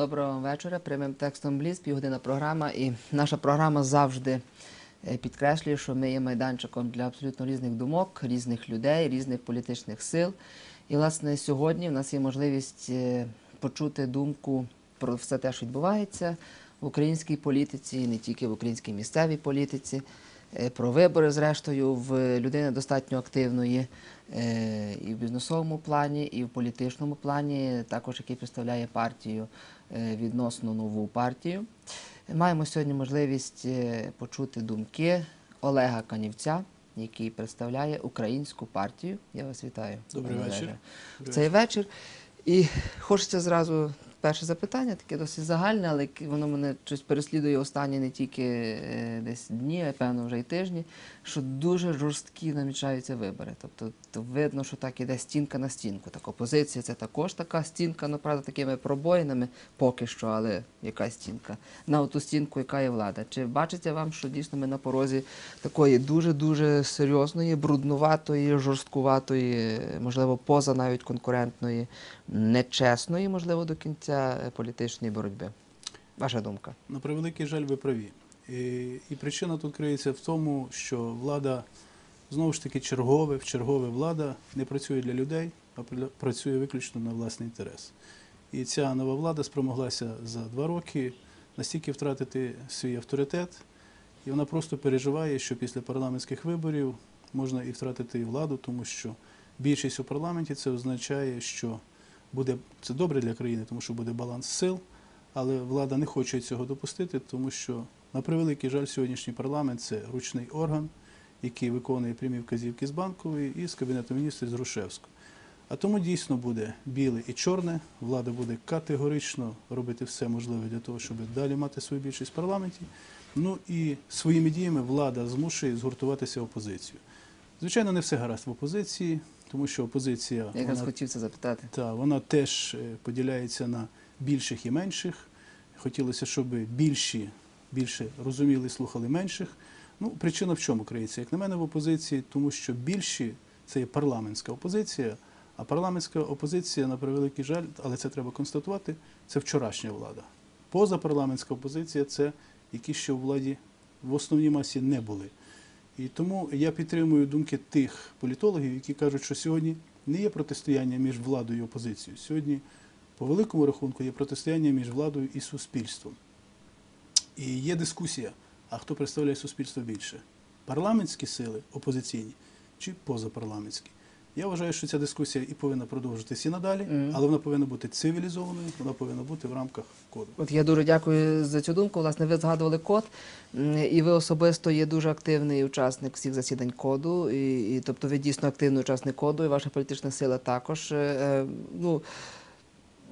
Доброго вечора. Прямим текстом Бліз, півгодина програма. І наша програма завжди е, підкреслює, що ми є майданчиком для абсолютно різних думок, різних людей, різних політичних сил. І, власне, сьогодні в нас є можливість е, почути думку про все те, що відбувається в українській політиці, не тільки в українській місцевій політиці. е, Про вибори, зрештою, в людини достатньо активної і в бізнесовому плані, і в політичному плані, також який представляє партію відносно нову партію. Маємо сьогодні можливість е, почути думки Олега Канівця, який представляє українську партію. Я вас вітаю. Добрий вечір. В цей вечір. І хочеться зразу перше запитання, таке досить загальне, але воно мене щось переслідує останні не тільки е, десь дні, а певно вже й тижні, що дуже жорсткі намічаються вибори. Тобто то видно, що так іде стінка на стінку. Так опозиція це також така стінка, ну правда, такими пробоїнами поки що, але яка стінка? На ту стінку, яка є влада. Чи бачите вам, що дійсно ми на порозі такої дуже-дуже серйозної, бруднуватої, жорсткуватої, можливо, поза навіть конкурентної, нечесної, можливо, до кінця е, політичної боротьби? Ваша думка? На превеликий жаль, ви праві. І, і причина тут криється в тому, що влада знову ж таки чергове, в чергове влада не працює для людей, а пр- працює виключно на власний інтерес. І ця нова влада спромоглася за два роки настільки втратити свій авторитет, і вона просто переживає, що після парламентських виборів можна і втратити владу, тому що більшість у парламенті це означає, що буде це добре для країни, тому що буде баланс сил. Але влада не хоче цього допустити, тому що, на превеликий жаль, сьогоднішній парламент це ручний орган, який виконує прямі вказівки з банкової і з кабінету міністрів з Грушевського. А тому дійсно буде біле і чорне. Влада буде категорично робити все можливе для того, щоб далі мати свою більшість в парламенті. Ну і своїми діями влада змушує згуртуватися опозицію. Звичайно, не все гаразд в опозиції, тому що опозиція Я якраз вона хотів це запитати. та вона теж е, поділяється на більших і менших. Хотілося, щоб більші більше розуміли і слухали менших. Ну, причина в чому криється? Як на мене, в опозиції, тому що більші це є парламентська опозиція, а парламентська опозиція, на превеликий жаль, але це треба констатувати, це вчорашня влада. Позапарламентська опозиція це які ще у владі в основній масі не були. І тому я підтримую думки тих політологів, які кажуть, що сьогодні не є протистояння між владою і опозицією. Сьогодні, по великому рахунку, є протистояння між владою і суспільством. І є дискусія, а хто представляє суспільство більше? Парламентські сили опозиційні чи позапарламентські? Я вважаю, що ця дискусія і повинна продовжитися і надалі, але вона повинна бути цивілізованою, вона повинна бути в рамках коду. От я дуже дякую за цю думку. Власне, ви згадували код, і ви особисто є дуже активний учасник всіх засідань коду. І, і тобто ви дійсно активний учасник коду, і ваша політична сила також. Е, е, ну,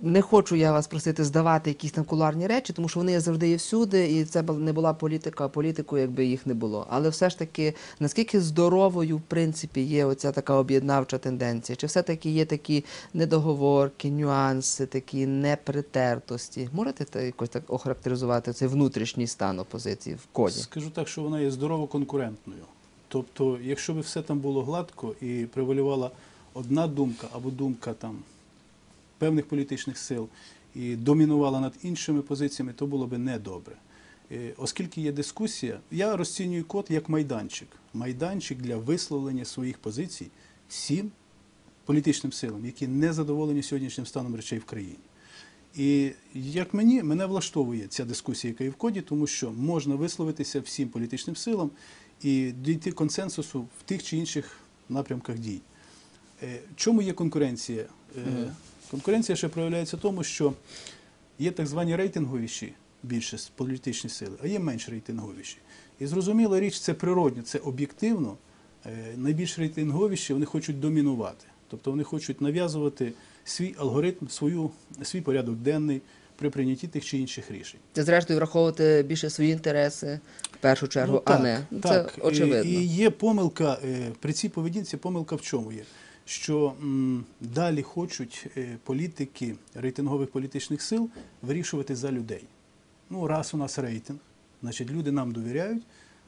не хочу я вас просити здавати якісь там кулуарні речі, тому що вони завжди є всюди, і це не була політика, а політику, якби їх не було. Але все ж таки, наскільки здоровою, в принципі, є оця така об'єднавча тенденція? Чи все-таки є такі недоговорки, нюанси, такі непритертості? Можете якось так охарактеризувати цей внутрішній стан опозиції в коді? Скажу так, що вона є здорово конкурентною. Тобто, якщо б все там було гладко і превалювала одна думка або думка там певних політичних сил і домінувала над іншими позиціями, то було б недобре. Е, Оскільки є дискусія, я розцінюю код як майданчик. Майданчик для висловлення своїх позицій всім політичним силам, які не задоволені сьогоднішнім станом речей в країні. І як мені, мене влаштовує ця дискусія, яка є в коді, тому що можна висловитися всім політичним силам і дійти консенсусу в тих чи інших напрямках дій. Е, Чому є конкуренція? Конкуренція ще проявляється в тому, що є так звані рейтинговіші більше політичні сили, а є менш рейтинговіші. І зрозуміла річ, це природньо, це об'єктивно. Е, Найбільш рейтинговіші вони хочуть домінувати. Тобто вони хочуть нав'язувати свій алгоритм, свою, свій порядок денний при прийнятті тих чи інших рішень. Це зрештою враховувати більше свої інтереси в першу чергу, Ну, а не Ну, це так. очевидно. І, і є помилка е, при цій поведінці. Помилка в чому є? Що далі хочуть е, політики рейтингових політичних сил вирішувати за людей. Ну, раз у нас рейтинг, значить люди нам довіряють.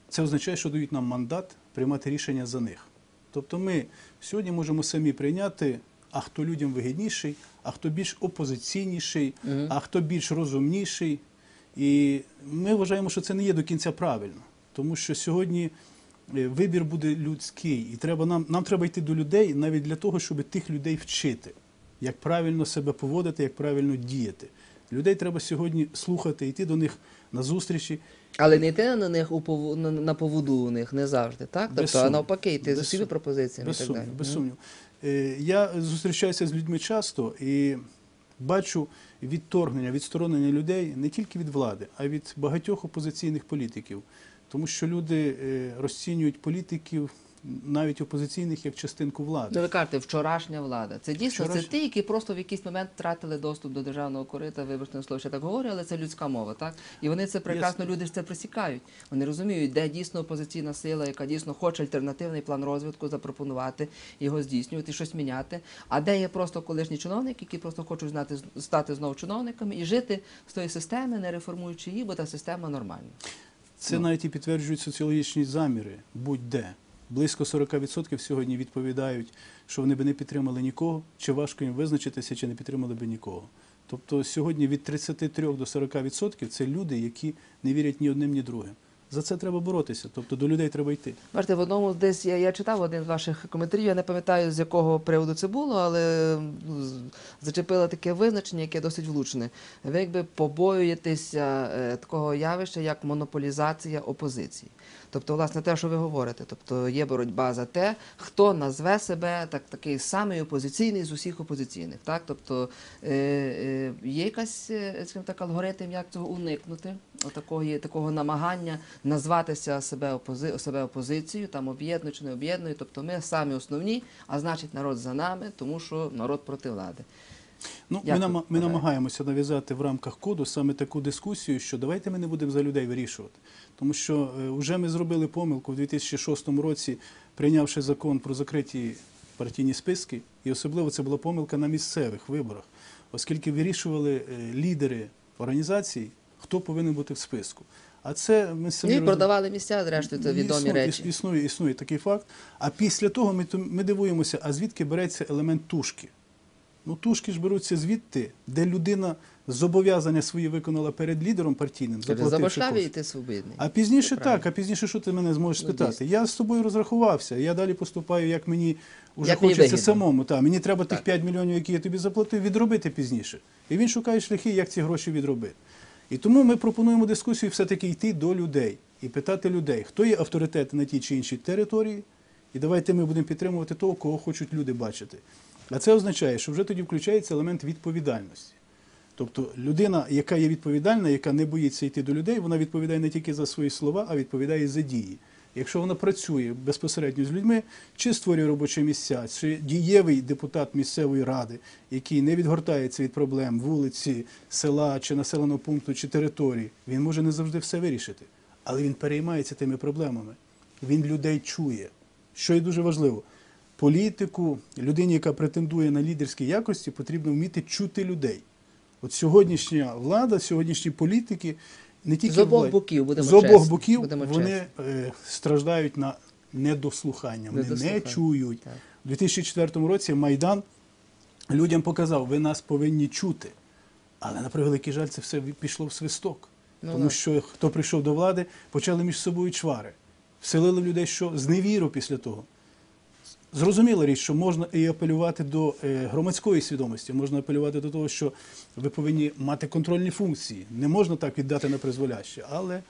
Це означає, що дають нам мандат приймати рішення за них. Тобто ми сьогодні можемо самі прийняти а хто людям вигідніший, а хто більш опозиційніший, а хто більш розумніший. І ми вважаємо, що це не є до кінця правильно, тому що сьогодні вибір буде людський, і треба нам, нам треба йти до людей навіть для того, щоб тих людей вчити, як правильно себе поводити, як правильно діяти. Людей треба сьогодні слухати, йти до них на зустрічі. Але не йти на них у пову- на, поводу у них не завжди, так? Без Тобто, а навпаки, йти з Без пропозиціями Без і так сумніву, далі. без Мгм. сумніву. Е, Я зустрічаюся з людьми часто і бачу відторгнення, відсторонення людей не тільки від влади, а від багатьох опозиційних політиків. Тому що люди е, розцінюють політиків, навіть опозиційних, як частинку влади. Ну, ви кажете, вчорашня влада. Це дійсно це ті, які просто в якийсь момент втратили доступ до державного корита. Вибачте на слово, я так говорю, але це людська мова, так? І вони це прекрасно, люди ж це присікають. Вони розуміють, де дійсно опозиційна сила, яка дійсно хоче альтернативний план розвитку запропонувати, його здійснювати, щось міняти. А де є просто колишні чиновники, які просто хочуть знати, стати знову чиновниками і жити з тої системи, не реформуючи її, бо та система нормальна. Це навіть і підтверджують соціологічні заміри будь-де. Близько 40% сьогодні відповідають, що вони би не підтримали нікого, чи важко їм визначитися, чи не підтримали би нікого. Тобто сьогодні від 33 до 40% це люди, які не вірять ні одним, ні другим. За це треба боротися, тобто до людей треба йти. Бачите, в одному десь я, я читав один з ваших коментарів, я не пам'ятаю з якого приводу це було, але ну, з- зачепило таке визначення, яке досить влучне. Ви якби побоюєтеся е, такого явища, як монополізація опозиції. Тобто, власне, те, що ви говорите, тобто є боротьба за те, хто назве себе так, такий самий опозиційний з усіх опозиційних. Так? Тобто е, е, є якась е, так, алгоритм, як цього уникнути, отакого, є такого намагання назватися себе, опози, себе опозицією, там об'єднує чи не об'єднує. Тобто ми самі основні, а значить народ за нами, тому що народ проти влади. Ну, Як ми, ви нама- ми намагаємося нав'язати в рамках коду саме таку дискусію, що давайте ми не будемо за людей вирішувати. Тому що е, вже ми зробили помилку в 2006 році, прийнявши закон про закриті партійні списки, і особливо це була помилка на місцевих виборах, оскільки вирішували е, лідери організацій, хто повинен бути в списку. А це ми самі І роз- продавали місця, зрештою, це відомі існує, речі. Існує, існує такий факт. А після того ми, ми дивуємося, а звідки береться елемент тушки? Ну, тушки ж беруться звідти, де людина зобов'язання свої виконала перед лідером партійним, Забашляві і ти свобідний. А пізніше Це так, а пізніше що ти мене зможеш Ну, спитати? дійсно. Я з тобою розрахувався, я далі поступаю, як мені вже Як хочеться вигідно. самому. Та, мені треба тих 5 мільйонів, які я тобі заплатив, відробити пізніше. І він шукає шляхи, як ці гроші відробити. І тому ми пропонуємо дискусію все-таки йти до людей і питати людей, хто є авторитет на тій чи іншій території, і давайте ми будемо підтримувати того, кого хочуть люди бачити. А це означає, що вже тоді включається елемент відповідальності. Тобто людина, яка є відповідальна, яка не боїться йти до людей, вона відповідає не тільки за свої слова, а відповідає за дії. Якщо вона працює безпосередньо з людьми, чи створює робочі місця, чи дієвий депутат місцевої ради, який не відгортається від проблем вулиці, села чи населеного пункту, чи території, він може не завжди все вирішити, але він переймається тими проблемами. Він людей чує. Що є дуже важливо, політику, людині, яка претендує на лідерські якості, потрібно вміти чути людей. От сьогоднішня влада, сьогоднішні політики не тільки З обох боків, будемо з обох чесні, боків будемо вони е, страждають на недослухання. Вони Недослухання, не чують. так. У 2004 році Майдан людям показав, ви нас повинні чути. Але на превеликий жаль, це все пішло в свисток. Ну, Тому так. що хто прийшов до влади, почали між собою чвари. Вселили в людей, що зневіру після того. Зрозуміла річ, що можна і апелювати до е, громадської свідомості, можна апелювати до того, що ви повинні мати контрольні функції. Не можна так віддати на призволяще. Але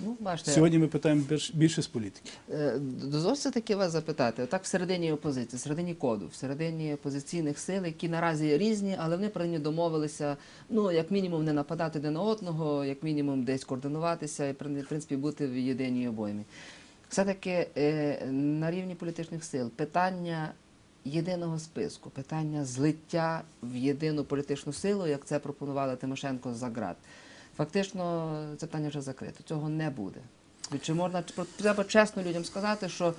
Ну, бачите, сьогодні ми питаємо більш- більше з політики. Е, Дозвольте таки вас запитати, так всередині опозиції, всередині коду, всередині опозиційних сил, які наразі різні, але вони про них домовилися, ну, як мінімум, не нападати один на одного, як мінімум десь координуватися і, в принципі, бути в єдиній обоймі. Все-таки е, на рівні політичних сил питання єдиного списку, питання злиття в єдину політичну силу, як це пропонували Тимошенко за ґрат. Фактично, це питання вже закрито. Цього не буде. Чи можна треба чесно людям сказати, що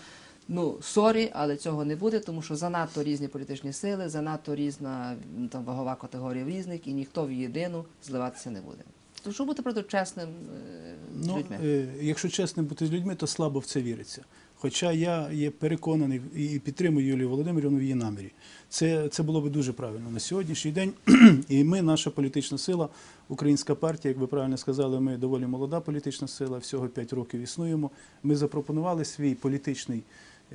ну сорі, але цього не буде, тому що занадто різні політичні сили, занадто різна там вагова категорія в різних, і ніхто в єдину зливатися не буде. То що бути правда чесним е, з Ну, людьми? е, якщо чесно бути з людьми, то слабо в це віриться. Хоча я є переконаний і підтримую Юлію Володимирівну в її намірі. Це, це було би дуже правильно на сьогоднішній день. І ми, наша політична сила, українська партія, як ви правильно сказали, ми доволі молода політична сила, всього 5 років існуємо. Ми запропонували свій політичний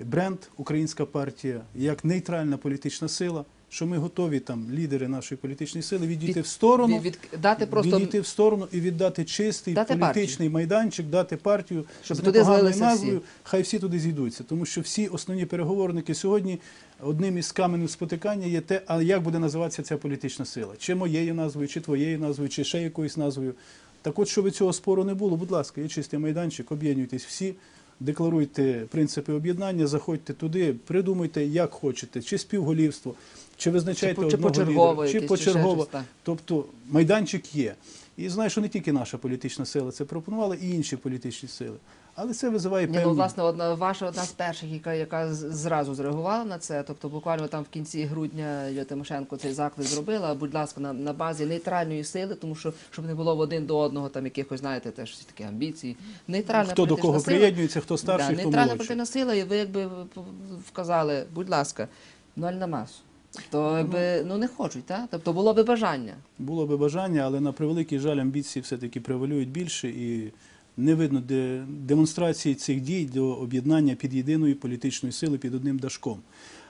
бренд Українська партія як нейтральна політична сила, що ми готові там, лідери нашої політичної сили, відійти Від- в сторону. від- дати просто відійти в сторону і віддати чистий Дати політичний майданчик, дати партію Щоб з непоганою назвою. всі. Хай всі туди зійдуться, тому що всі основні переговорники сьогодні одним із каменів спотикання є те, а як буде називатися ця політична сила, чи моєю назвою, чи твоєю назвою, чи ще якоюсь назвою. Так от, щоб цього спору не було, будь ласка, є чистий майданчик, об'єднуйтесь всі. Декларуйте принципи об'єднання, заходьте туди, придумайте, як хочете, чи співголівство, чи визначайте Чи одного чи лідера, чи чи почергово. щось. Тобто майданчик є. І знаю, що не тільки наша політична сила це пропонувала, і інші політичні сили. Але це визиває Ні, ну, власне, одна ваша одна з перших, яка, яка зразу зреагувала на це. Тобто, буквально там в кінці грудня Юлія Тимошенко цей заклик зробила. Будь ласка, на, на базі нейтральної сили, тому що щоб не було в один до одного там якихось, знаєте, теж такі амбіції. Нейтральна хто до кого сила. приєднується, хто старший, да, хто нейтральна молодший. сила, і ви якби вказали, будь ласка, ноль на масу. То якби ну не хочуть, так? Тобто було би бажання. Було би бажання, але на превеликий жаль, амбіції все-таки превалюють більше і не видно де демонстрації цих дій до об'єднання під єдиною політичною силою, під одним дашком.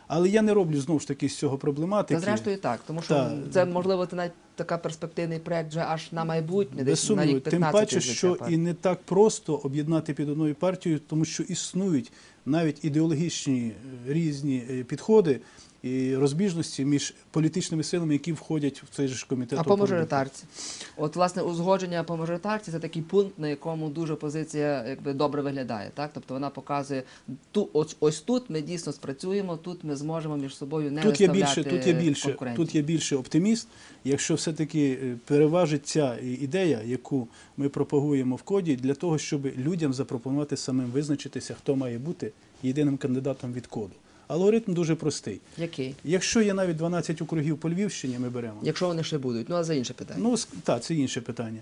Але я не роблю знову ж таки з цього проблематики. Та зрештою так, тому що Та. це можливо це навіть така перспективний проект вже аж на майбутнє, десь на рік 15 тим паче, що і не так просто об'єднати під одною партією, тому що існують навіть ідеологічні е, різні е, підходи і розбіжності між політичними силами, які входять в цей же ж комітет. А по мажоритарці? От, власне, узгодження по мажоритарці це такий пункт, на якому дуже позиція якби добре виглядає. Так? Тобто вона показує ту, ось, ось тут ми дійсно спрацюємо, тут ми зможемо між собою не Тут є більше, тут є більше, тут є більше оптиміст. Якщо все-таки е, переважить ця ідея, яку ми пропагуємо в коді, для того, щоб людям запропонувати самим визначитися, хто має бути єдиним кандидатом від коду. Алгоритм дуже простий. Який? Якщо є навіть 12 округів по Львівщині, ми беремо. Якщо вони ще будуть. Ну, а за інше питання. Ну, так, це інше питання.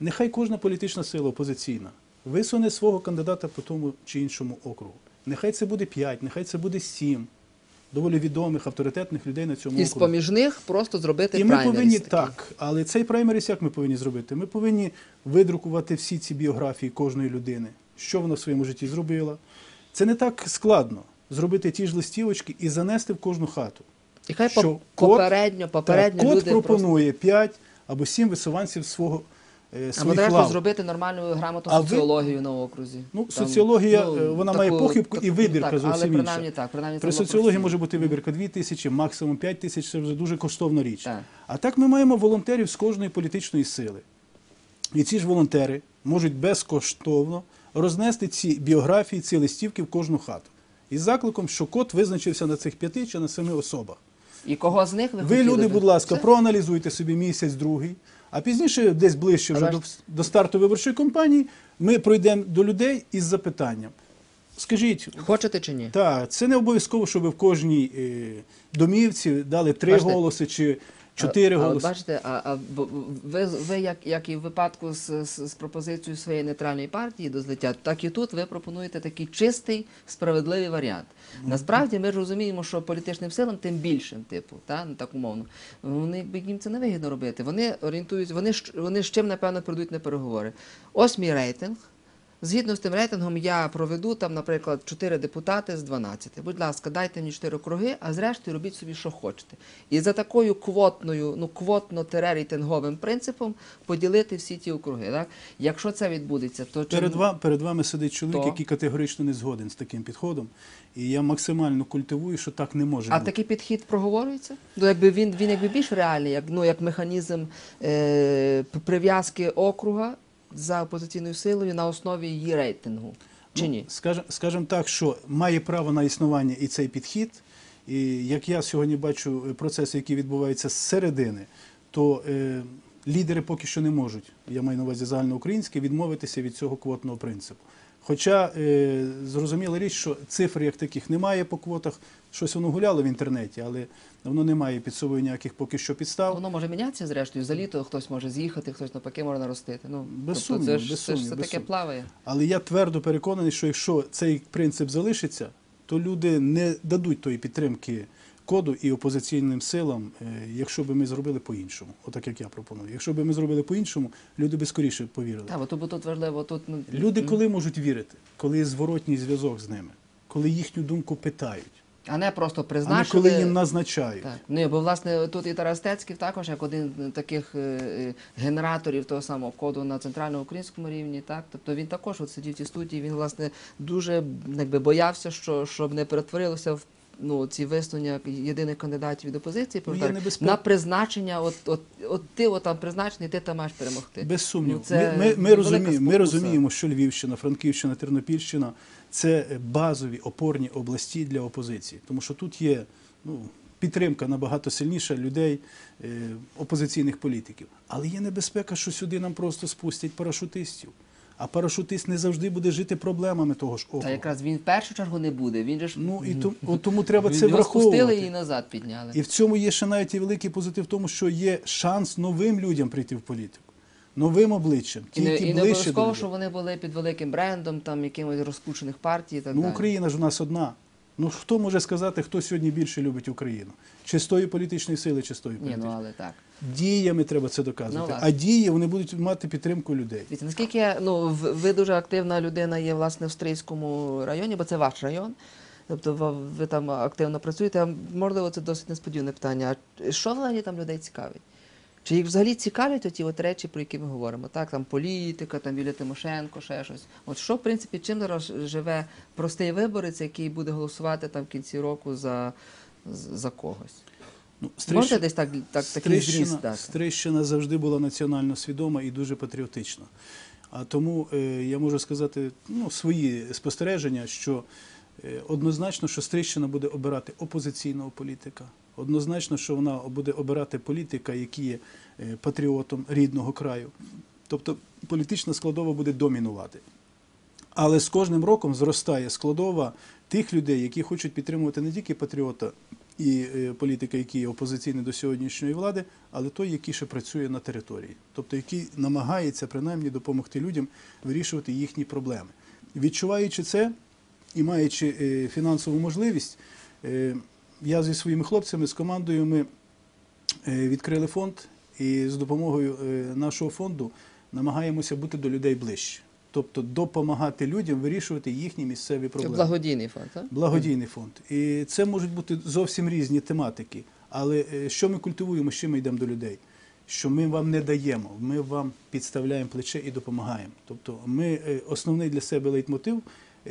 Нехай кожна політична сила опозиційна висуне свого кандидата по тому чи іншому округу. Нехай це буде 5, нехай це буде 7 доволі відомих, авторитетних людей на цьому І з-поміж них просто зробити І ми повинні такий. так, але цей праймеріс як ми повинні зробити? Ми повинні видрукувати всі ці біографії кожної людини, що вона в своєму житті зробила. Це не так складно зробити ті ж листівочки і занести в кожну хату. І хай що попередньо, попередньо так, код люди просто... пропонує 5 або 7 висуванців свого е, своїх треба лав. зробити нормальну грамотну А ви- на окрузі. Ну, соціологія, е, вона має похибку і вибірка так, зовсім але інша. принаймні так, принаймні При соціології може бути вибірка 2 тисячі, максимум 5 тисяч, це вже дуже коштовна річ. Так. А так ми маємо волонтерів з кожної політичної сили. І ці ж волонтери можуть безкоштовно рознести ці біографії, ці листівки в кожну хату. Із закликом, що код визначився на цих п'яти чи на семи особах. І кого з них ви Ви, люди, будь ласка, проаналізуйте собі місяць, другий, а пізніше, десь ближче вже до, до старту виборчої кампанії, ми пройдемо до людей із запитанням. Скажіть, Хочете чи ні? так, це не обов'язково, щоб в кожній е, домівці дали три Бачите, голоси чи чотири голоси. бачите, а, а ви, ви як, як і в випадку з, з, з пропозицією своєї нейтральної партії до злиття, так і тут ви пропонуєте такий чистий, справедливий варіант. Насправді ми ж розуміємо, що політичним силам тим більшим, типу, та, ну, так умовно, вони їм це не вигідно робити. Вони орієнтують, вони, вони з чим, напевно, прийдуть на переговори. Ось мій рейтинг. Згідно з тим рейтингом, я проведу там, наприклад, 4 депутати з 12. Будь ласка, дайте мені 4 округи, а зрештою робіть собі, що хочете. І за такою квотною, ну квотно-рейтинговим принципом поділити всі ті округи. Так? Якщо це відбудеться, то Перед, ва- перед вами сидить чоловік, То? який категорично не згоден з таким підходом. І я максимально культивую, що так не може а бути. такий підхід проговорюється? Ну, якби він, він якби більш реальний, як, ну, як механізм е, прив'язки округа за опозиційною силою на основі її рейтингу. Чи ні? Скажем, скажем так, що має право на існування і цей підхід. І як я сьогодні бачу е, процеси, які відбуваються зсередини, то е, лідери поки що не можуть, я маю на увазі загальноукраїнське, відмовитися від цього квотного принципу. Хоча е, зрозуміла річ, що цифр як таких немає по квотах, щось воно гуляло в інтернеті, але воно не має під собою ніяких поки що підстав. Воно може мінятися зрештою. За літо хтось може з'їхати, хтось навпаки може наростити. Ну, Без тобто сумніву, це ж, без це ж все без таке сумніву. плаває. Але я твердо переконаний, що якщо цей принцип залишиться, то люди не дадуть тої підтримки коду і опозиційним силам, е, якщо би ми зробили по-іншому, отак як я пропоную. Якщо би ми зробили по-іншому, люди би скоріше повірили. Так, бо тут, важливо, тут ну, Люди коли можуть вірити, коли є зворотній зв'язок з ними, коли їхню думку питають, а не просто а не коли їм назначають. Так, ну бо власне тут і Тарас Тецьків також як один з таких е, е, генераторів того самого коду на центральному українському рівні. Так, тобто він також от сидів в цій студії. Він власне дуже якби боявся, що щоб не перетворилося в. Ну, ці висунення єдиних кандидатів від опозиції Ну, є повторюю, на призначення, от, от, от ти от там призначений, ти там маєш перемогти. Без сумніву. Ну, це ми, ми, ми, розуміємо, ми розуміємо, що Львівщина, Франківщина, Тернопільщина це базові опорні області для опозиції, тому що тут є ну, підтримка набагато сильніша людей, е, опозиційних політиків. Але є небезпека, що сюди нам просто спустять парашутистів. А парашутист не завжди буде жити проблемами того ж Та якраз він в першу чергу не буде. Він же ж Ну і тому, от тому треба це його спустили враховувати. і назад підняли. І в цьому є ще навіть і великий позитив в тому, що є шанс новим людям прийти в політику, новим обличчям, І не, які і не ближче до обов'язково, людей. що вони були під великим брендом, там якимось розкручених партій і так Ну, далі. Україна ж у нас одна. Ну хто може сказати, хто сьогодні більше любить Україну? Чи з тої політичної сили, чи з тої Ні, ну але так. Діями треба це доказувати. Ну, а дії вони будуть мати підтримку людей. Дивіться, наскільки я- ну, ви дуже активна людина є власне в Стрийському районі, бо це ваш район. Тобто ви, там активно працюєте. А можливо, це досить несподіване питання. А що взагалі там людей цікавить? Чи їх взагалі цікавлять оті от речі, про які ми говоримо? Так, там політика, там Юлія Тимошенко, ще щось. От що, в принципі, чим зараз живе простий виборець, який буде голосувати там в кінці року за, за когось? Ну, Можете десь так, так такий зріст дати? Стрищина завжди була національно свідома і дуже патріотична. А тому е, я можу сказати ну, свої спостереження, що е, однозначно, що Стрищина буде обирати опозиційного політика. Однозначно, що вона буде обирати політика, який є е, патріотом рідного краю. Тобто політична складова буде домінувати. Але з кожним роком зростає складова тих людей, які хочуть підтримувати не тільки патріота і е, політика, який є опозиційний до сьогоднішньої влади, але той, який ще працює на території, тобто який намагається принаймні допомогти людям вирішувати їхні проблеми. Відчуваючи це і маючи е, фінансову можливість, я зі своїми хлопцями з командою ми е, відкрили фонд і з допомогою е, нашого фонду намагаємося бути до людей ближче. Тобто допомагати людям вирішувати їхні місцеві Це проблеми. благодійний фонд, так? Благодійний фонд. І це можуть бути зовсім різні тематики. Але е, що ми культивуємо, чим ми йдемо до людей? Що ми вам не даємо, ми вам підставляємо плече і допомагаємо. Тобто ми основний для себе лейтмотив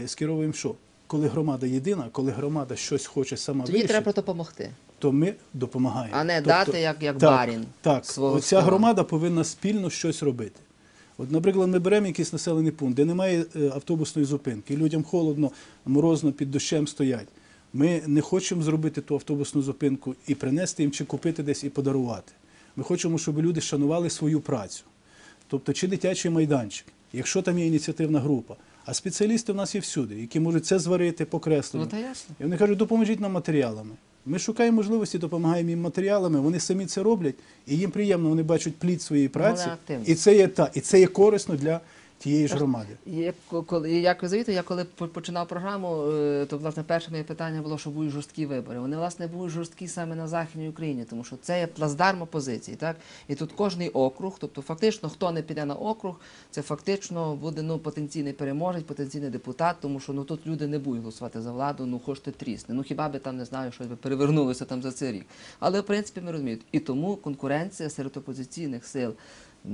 скеровуємо що? Коли громада єдина, коли громада щось хоче сама Тоді вирішити, треба допомогти. то ми допомагаємо. А не Тобто, дати, як, як так, барін. Так, свого оця стола. громада повинна спільно щось робити. От, наприклад, ми беремо якийсь населений пункт, де немає е, автобусної зупинки, людям холодно, морозно під дощем стоять. Ми не хочемо зробити ту автобусну зупинку і принести їм чи купити десь і подарувати. Ми хочемо, щоб люди шанували свою працю. Тобто, чи дитячий майданчик, якщо там є ініціативна група. А спеціалісти в нас є всюди, які можуть це зварити, покреслити. Ну. І вони кажуть, допоможіть нам матеріалами. Ми шукаємо можливості, допомагаємо їм матеріалами. Вони самі це роблять, і їм приємно, вони бачать плід своєї праці. І це є та, і це є корисно для тієї ж громади. Як, коли, як ви завіте, я коли по- починав програму, е, то власне перше моє питання було, що будуть жорсткі вибори. Вони власне будуть жорсткі саме на Західній Україні, тому що це є плацдарм опозиції. Так? І тут кожний округ, тобто фактично, хто не піде на округ, це фактично буде ну, потенційний переможець, потенційний депутат, тому що ну, тут люди не будуть голосувати за владу, ну хочете трісне. Ну хіба би там не знаю, щось би перевернулося там за цей рік. Але в принципі ми розуміємо. І тому конкуренція серед опозиційних сил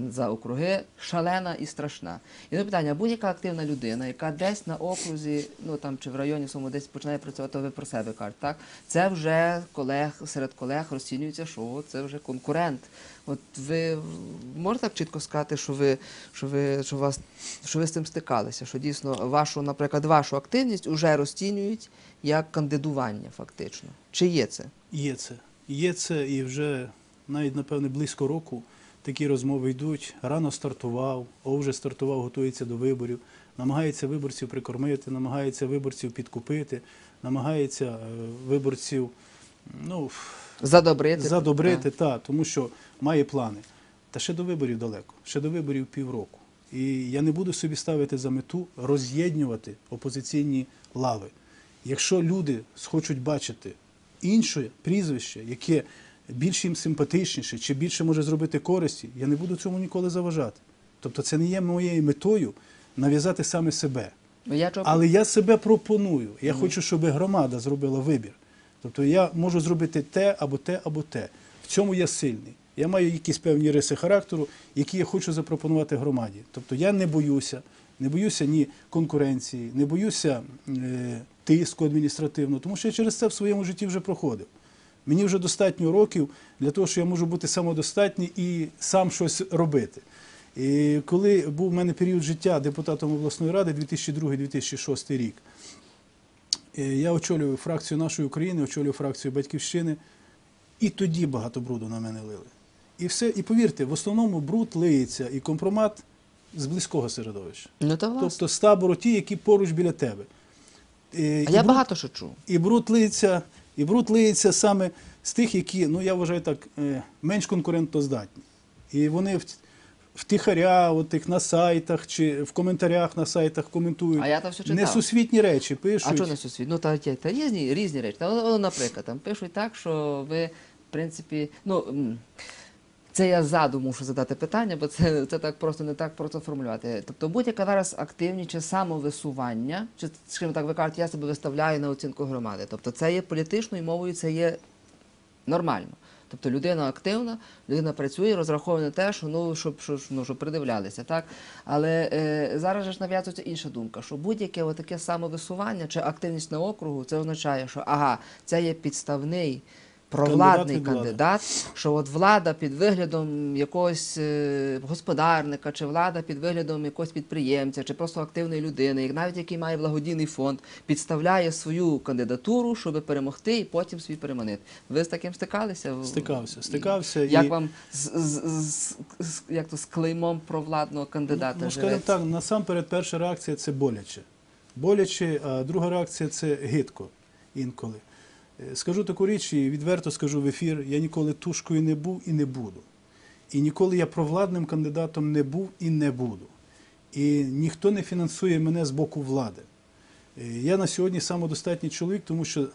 за округи шалена і страшна. І на питання, будь-яка активна людина, яка десь на окрузі, ну там чи в районі своєму десь починає працювати, то ви про себе кажете, так? Це вже колег серед колег розцінюється, що це вже конкурент. От ви можете так чітко сказати, що ви, що ви, що вас, що ви з цим стикалися, що дійсно вашу, наприклад, вашу активність вже розцінюють як кандидування, фактично. Чи є це? Є це. Є це і вже навіть, напевне, близько року такі розмови йдуть. Рано стартував, о, вже стартував, готується до виборів, намагається виборців прикормити, намагається виборців підкупити, намагається е, виборців ну, Задобрити. задобрити, та, тому що має плани. Та ще до виборів далеко, ще до виборів півроку. І я не буду собі ставити за мету роз'єднювати опозиційні лави. Якщо люди схочуть бачити інше прізвище, яке більш їм симпатичніше чи більше може зробити користі, я не буду цьому ніколи заважати. Тобто це не є моєю метою нав'язати саме себе. Ну, я чого Але я себе пропоную. Я хочу, щоб громада зробила вибір. Тобто я можу зробити те або те, або те. В цьому я сильний. Я маю якісь певні риси характеру, які я хочу запропонувати громаді. Тобто я не боюся, не боюся ні конкуренції, не боюся е, тиску адміністративного, тому що я через це в своєму житті вже проходив. Мені вже достатньо років для того, що я можу бути самодостатній і сам щось робити. І коли був в мене період життя депутатом обласної ради 2002-2006 рік, е, я очолював фракцію нашої України, очолював фракцію Батьківщини, і тоді багато бруду на мене лили. І все, і повірте, в основному бруд лиється і компромат з близького середовища. Ну, то. Тобто з табору ті, які поруч біля тебе. Е, а і я бруд- багато що чув. і бруд лиється, і бруд лиється саме з тих, які, ну я вважаю так, е, менш конкурентоздатні. І вони в- втихаря, от на сайтах чи в коментарях на сайтах коментують А я там все читав. несусвітні речі, пишуть. А що не сусвіт? Ну, та, та, та різні, різні речі. Та, наприклад, там пишуть так, що ви, в принципі, ну. Це я ззаду мушу задати питання, бо це, це так просто не так просто формулювати. Тобто будь-яка зараз активність чи самовисування, чи скажімо так, ви кажете, я себе виставляю на оцінку громади. Тобто це є політичною мовою, це є нормально. Тобто людина активна, людина працює, розраховує на те, що ну щоб, щоб, ну, щоб придивлялися, так? Але е, зараз ж нав'язується інша думка, що будь-яке отаке самовисування чи активність на округу, це означає, що ага, це є підставний. Провладний влади. кандидат, що от влада під виглядом якогось е, господарника, чи влада під виглядом якогось підприємця, чи просто активної людини, як навіть який має благодійний фонд, підставляє свою кандидатуру, щоб перемогти і потім свій переманити. Ви з таким стикалися? Стикався, стикався. Як і, вам з, з, з, з- як то, з клеймом провладного кандидата? Ну, скажімо так, насамперед перша реакція це боляче. Боляче, а друга реакція це гидко інколи. Скажу таку річ і відверто скажу в ефір, я ніколи тушкою не був і не буду. І ніколи я провладним кандидатом не був і не буду. І ніхто не фінансує мене з боку влади. Е, Я на сьогодні самодостатній чоловік, тому що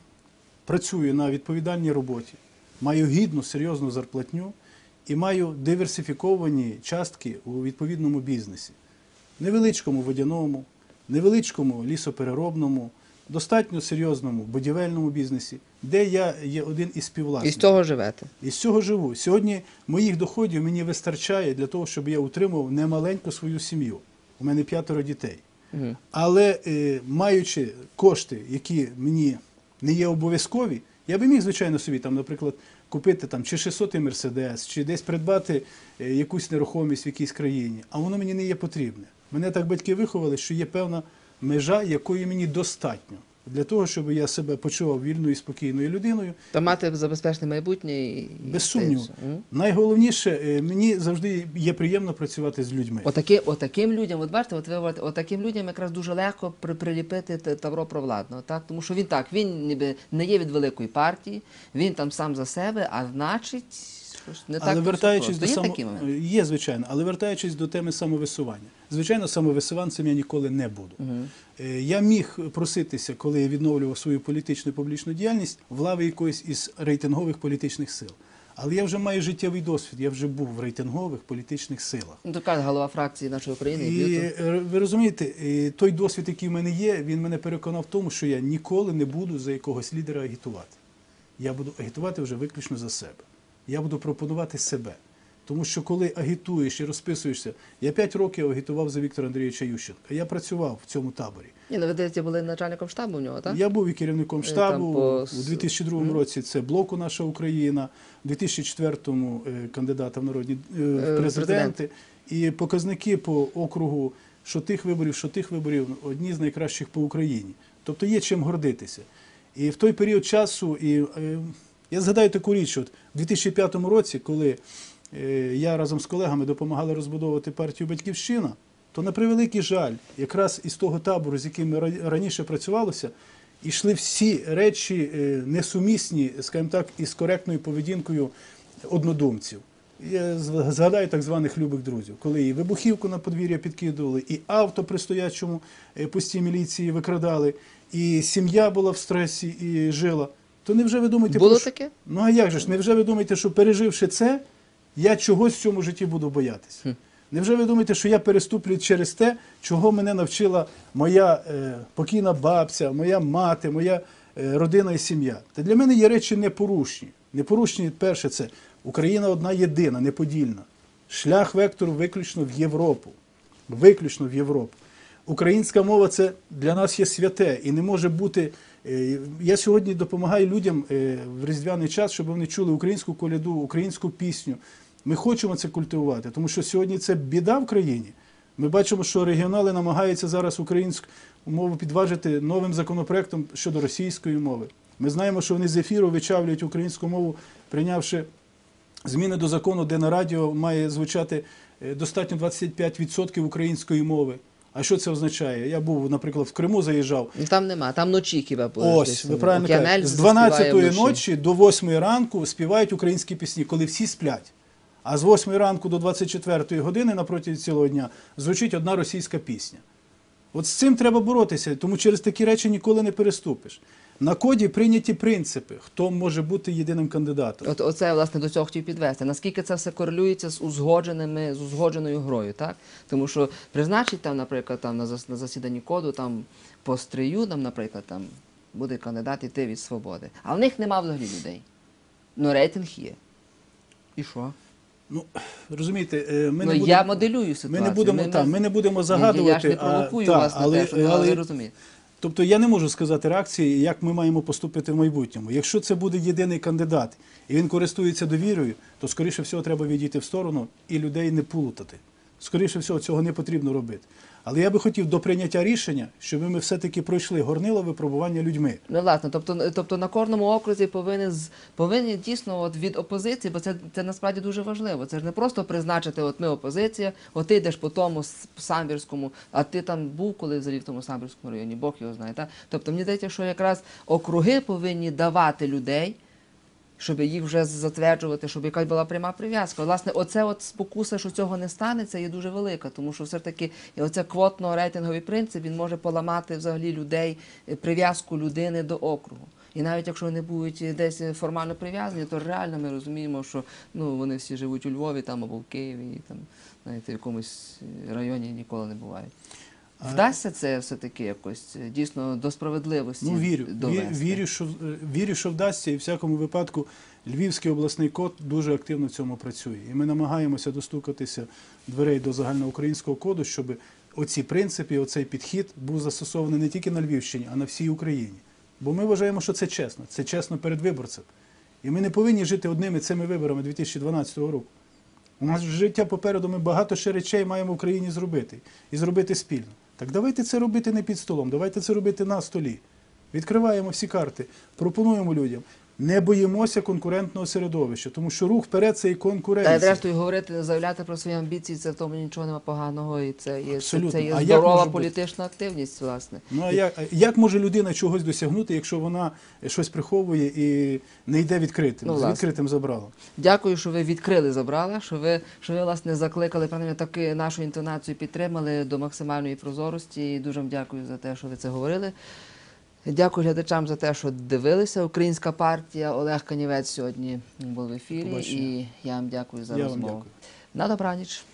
працюю на відповідальній роботі, маю гідну, серйозну зарплатню і маю диверсифіковані частки у відповідному бізнесі. Невеличкому водяному, невеличкому лісопереробному, достатньо серйозному будівельному бізнесі, де я є один із І з співвласників. цього живете. І з цього живу. Сьогодні моїх доходів мені вистачає для того, щоб я утримав немаленьку свою сім'ю. У мене п'ятеро дітей. Угу. Але е, маючи кошти, які мені не є обов'язкові, я би міг, звичайно, собі там, наприклад, купити там чи 600 Мерседес, чи десь придбати е, якусь нерухомість в якійсь країні, а воно мені не є потрібне. Мене так батьки виховали, що є певна межа, якої мені достатньо для того, щоб я себе почував вільною і спокійною людиною. То мати забезпечне майбутнє і Без сумніву. Найголовніше, е, мені завжди є приємно працювати з людьми. Отакі, отаким людям, от бачите, от ви говорите, отаким людям якраз дуже легко при, приліпити тавро провладного, так? Тому що він так, він ніби не є від великої партії, він там сам за себе, а значить, не так. але вертаючись до є такі є, звичайно, але вертаючись до теми самовисування. Звичайно, самовисуванцем я ніколи не буду. Е, Я міг проситися, коли я відновлював свою політичну і публічну діяльність, в лави якоїсь із рейтингових політичних сил. Але я вже маю життєвий досвід, я вже був в рейтингових політичних силах. Ну, така голова фракції нашої України. І е, ви розумієте, е, той досвід, який в мене є, він мене переконав в тому, що я ніколи не буду за якогось лідера агітувати. Я буду агітувати вже виключно за себе. Я буду пропонувати себе. Тому що коли агітуєш і розписуєшся, я п'ять років агітував за Віктора Андрійовича Ющенка. Я працював в цьому таборі. Ні, ну ви здається, були начальником штабу в нього, так? Я був і керівником Е, штабу по у 2002 році. Це блоку наша Україна, у 2004 е, кандидата в народні е, в президенти. І показники по округу, що тих виборів, що тих виборів, одні з найкращих по Україні. Тобто є чим гордитися. І в той період часу, і я згадаю таку річ, от в 2005 році, коли е, я разом з колегами допомагали розбудовувати партію Батьківщина, то на превеликий жаль, якраз із того табору, з яким ра- раніше працювалося, йшли всі речі е, несумісні, скажімо так, із коректною поведінкою однодумців. Я згадаю так званих любих друзів, коли і вибухівку на подвір'я підкидували, і авто при стоячому е, постій міліції викрадали, і сім'я була в стресі і жила. То невже ви думаєте, Було що- таке? Ну а як же ж? Невже ви думаєте, що переживши це, я чогось в цьому житті буду боятися? Невже ви думаєте, що я переступлю через те, чого мене навчила моя е, покійна бабця, моя мати, моя е, родина і сім'я? Та для мене є речі непорушні. Непорушні, перше, це Україна одна єдина, неподільна. Шлях вектору виключно в Європу. Виключно в Європу. Українська мова це для нас є святе і не може бути. Е, Я сьогодні допомагаю людям е, в різдвяний час, щоб вони чули українську коляду, українську пісню. Ми хочемо це культивувати, тому що сьогодні це біда в країні. Ми бачимо, що регіонали намагаються зараз українську мову підважити новим законопроектом щодо російської мови. Ми знаємо, що вони з ефіру вичавлюють українську мову, прийнявши зміни до закону, де на радіо має звучати е, достатньо 25% української мови. А що це означає? Я був, наприклад, в Криму заїжджав. Ну, Там нема, там ночі хіба були. Ось, ви правильно кажете. З 12-ї ночі до 8 ранку співають українські пісні, коли всі сплять. А з 8 ранку до 24 години напроти цілого дня звучить одна російська пісня. От з цим треба боротися, тому через такі речі ніколи не переступиш. На коді прийняті принципи, хто може бути єдиним кандидатом. От оце власне до цього хотів підвести. Наскільки це все корелюється з узгодженими з узгодженою грою, так? Тому що призначить там, наприклад, там на засіданні коду там по стрию, там, наприклад, там буде кандидат іти від свободи. А в них нема взагалі людей. Ну, рейтинг є. І що? Ну, розумієте, е, ми ну, не будемо, я моделюю ситуацію. ми не будемо, Ми- та, ми- ми не будемо Я загадувати. ж не а, провокую та, вас на але, те, що але, але, ви розумієте. Тобто я не можу сказати реакції, як ми маємо поступити в майбутньому. Якщо це буде єдиний кандидат і він користується довірою, то скоріше всього треба відійти в сторону і людей не плутати. Скоріше всього, цього не потрібно робити. Але я би хотів до прийняття рішення, щоб ми все-таки пройшли горнило випробування людьми. Ну, власне, тобто, тобто на кожному окрузі повинен повинні дійсно от від опозиції, бо це, це насправді дуже важливо. Це ж не просто призначити, от ми опозиція, от ти йдеш по тому самбірському, а ти там був коли взагалі в тому самбірському районі, Бог його знає. Так? Тобто мені здається, що якраз округи повинні давати людей. Щоб їх вже затверджувати, щоб якась була пряма прив'язка. Власне, оце от спокуса, що цього не станеться, є дуже велика, тому що все ж таки оце квотно-рейтинговий принцип він може поламати взагалі людей, е, прив'язку людини до округу. І навіть якщо вони будуть е, десь формально прив'язані, то реально ми розуміємо, що ну вони всі живуть у Львові там або в Києві, і там знаєте, в якомусь е, районі ніколи не бувають. Вдасться це все-таки якось е, дійсно до справедливості Ну, вірю. Довести? Вірю, що, е, вірю, що вдасться, і в всякому випадку Львівський обласний код дуже активно в цьому працює. І ми намагаємося достукатися дверей до загальноукраїнського коду, щоб оці принципи, оцей підхід був застосований не тільки на Львівщині, а на всій Україні. Бо ми вважаємо, що це чесно. Це чесно перед виборцем. І ми не повинні жити одними цими виборами 2012 року. У нас життя попереду, ми багато ще речей маємо в Україні зробити і зробити спільно. Так давайте це робити не під столом, давайте це робити на столі. Відкриваємо всі карти, пропонуємо людям. Не боїмося конкурентного середовища, тому що рух вперед це і Та конкуренція. зрештою говорити, заявляти про свої амбіції, це в тому нічого немає поганого, і це є, це, Абсолютно. це є здорова може бути? політична активність, власне. Ну а як, як може людина чогось досягнути, якщо вона щось приховує і не йде відкритим, Ну, з відкритим забралом? Дякую, що ви відкрили забрала, що ви, що ви власне закликали принаймні таки нашу інтонацію підтримали до максимальної прозорості. І дуже вам дякую за те, що ви це говорили. Дякую глядачам за те, що дивилися. Українська партія Олег Канівець сьогодні був в ефірі. Побачення. І я вам дякую за Я розмову. На добраніч.